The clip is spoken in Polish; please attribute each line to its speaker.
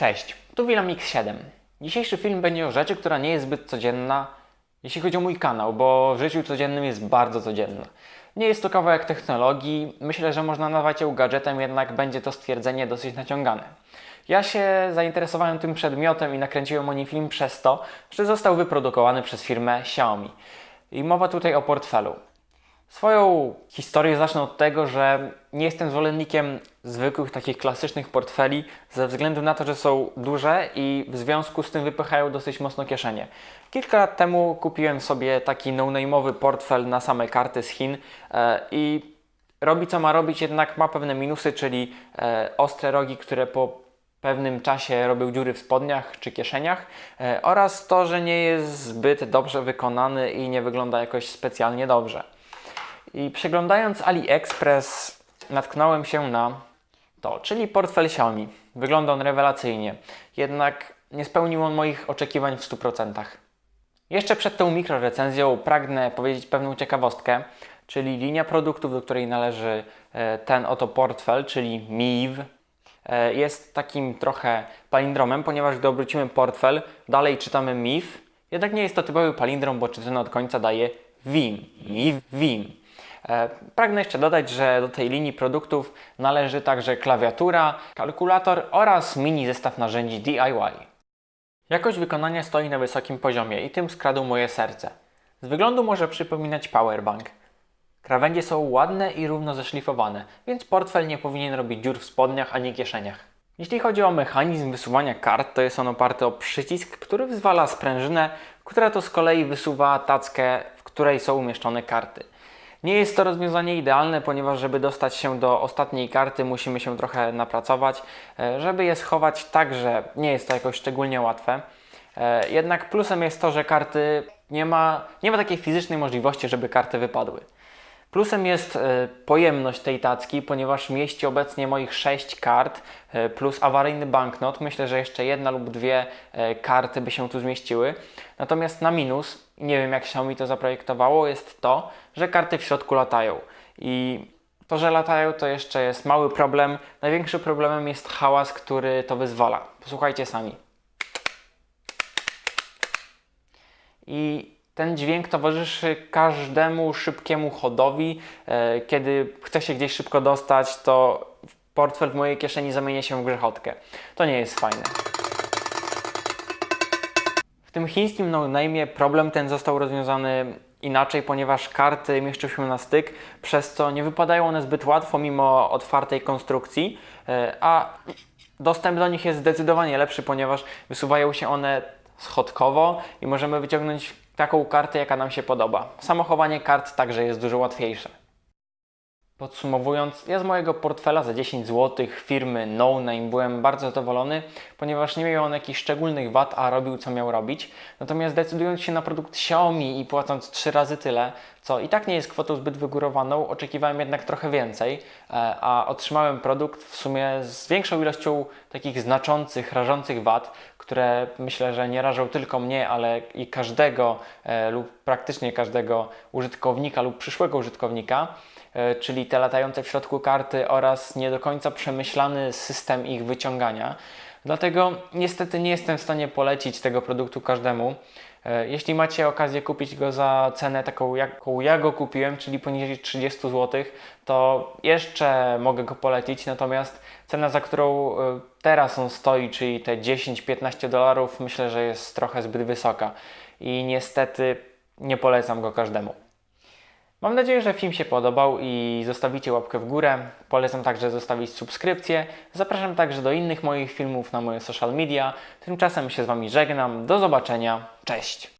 Speaker 1: Cześć, tu Willam X7. Dzisiejszy film będzie o rzeczy, która nie jest zbyt codzienna, jeśli chodzi o mój kanał, bo w życiu codziennym jest bardzo codzienna. Nie jest to kawałek technologii, myślę, że można nazwać ją gadżetem, jednak będzie to stwierdzenie dosyć naciągane. Ja się zainteresowałem tym przedmiotem i nakręciłem o nim film przez to, że został wyprodukowany przez firmę Xiaomi. I mowa tutaj o portfelu. Swoją historię zacznę od tego, że nie jestem zwolennikiem zwykłych takich klasycznych portfeli ze względu na to, że są duże i w związku z tym wypychają dosyć mocno kieszenie. Kilka lat temu kupiłem sobie taki no-name'owy portfel na same karty z Chin e, i robi co ma robić, jednak ma pewne minusy, czyli e, ostre rogi, które po pewnym czasie robią dziury w spodniach czy kieszeniach e, oraz to, że nie jest zbyt dobrze wykonany i nie wygląda jakoś specjalnie dobrze. I przeglądając AliExpress natknąłem się na to, czyli portfel Xiaomi. Wygląda on rewelacyjnie, jednak nie spełnił on moich oczekiwań w 100%. Jeszcze przed tą mikrorecenzją pragnę powiedzieć pewną ciekawostkę, czyli linia produktów, do której należy e, ten oto portfel, czyli MIV, e, jest takim trochę palindromem, ponieważ gdy obrócimy portfel, dalej czytamy MIV, jednak nie jest to typowy palindrom, bo czytane od końca daje WIM, MIV, WIM. E, Pragnę jeszcze dodać, że do tej linii produktów należy także klawiatura, kalkulator oraz mini zestaw narzędzi DIY. Jakość wykonania stoi na wysokim poziomie i tym skradł moje serce. Z wyglądu może przypominać powerbank. Krawędzie są ładne i równo zeszlifowane, więc portfel nie powinien robić dziur w spodniach ani kieszeniach. Jeśli chodzi o mechanizm wysuwania kart, to jest on oparty o przycisk, który wyzwala sprężynę, która to z kolei wysuwa tackę, w której są umieszczone karty. Nie jest to rozwiązanie idealne, ponieważ żeby dostać się do ostatniej karty musimy się trochę napracować, e, żeby je schować tak, że nie jest to jakoś szczególnie łatwe. E, Jednak plusem jest to, że karty nie ma, nie ma takiej fizycznej możliwości, żeby karty wypadły. Plusem jest e, pojemność tej tacki, ponieważ mieści obecnie moich 6 kart e, plus awaryjny banknot. Myślę, że jeszcze jedna lub dwie e, karty by się tu zmieściły. Natomiast na minus, nie wiem jak Xiaomi to zaprojektowało, jest to, że karty w środku latają. I to, że latają, to jeszcze jest mały problem. Największym problemem jest hałas, który to wyzwala. Posłuchajcie sami. I ten dźwięk towarzyszy każdemu szybkiemu chodowi. E, Kiedy chce się gdzieś szybko dostać, to portfel w mojej kieszeni zamienia się w grzechotkę. To nie jest fajne. W tym chińskim no-name problem ten został rozwiązany inaczej, ponieważ karty mieszczą się na styk, przez co nie wypadają one zbyt łatwo mimo otwartej konstrukcji, e, a dostęp do nich jest zdecydowanie lepszy, ponieważ wysuwają się one schodkowo i możemy wyciągnąć taką kartę, jaka nam się podoba. Samochowanie kart także jest dużo łatwiejsze. Podsumowując, ja z mojego portfela za 10 zł firmy No Name byłem bardzo zadowolony, ponieważ nie miał on jakichś szczególnych wad, a robił co miał robić. Natomiast decydując się na produkt Xiaomi i płacąc 3 razy tyle, co i tak nie jest kwotą zbyt wygórowaną, oczekiwałem jednak trochę więcej, e, a otrzymałem produkt w sumie z większą ilością takich znaczących, rażących wad, które myślę, że nie rażą tylko mnie, ale i każdego e, lub praktycznie każdego użytkownika lub przyszłego użytkownika e, czyli te latające w środku karty oraz nie do końca przemyślany system ich wyciągania. Dlatego niestety nie jestem w stanie polecić tego produktu każdemu. E, Jeśli macie okazję kupić go za cenę taką, jaką ja go kupiłem, czyli poniżej 30 zł, to jeszcze mogę go polecić. Natomiast cena, za którą e, teraz on stoi, czyli te 10-15 dolarów, myślę, że jest trochę zbyt wysoka i niestety nie polecam go każdemu. Mam nadzieję, że film się podobał i zostawicie łapkę w górę. Polecam także zostawić subskrypcję. Zapraszam także do innych moich filmów na moje social media. Tymczasem się z Wami żegnam. Do zobaczenia. Cześć!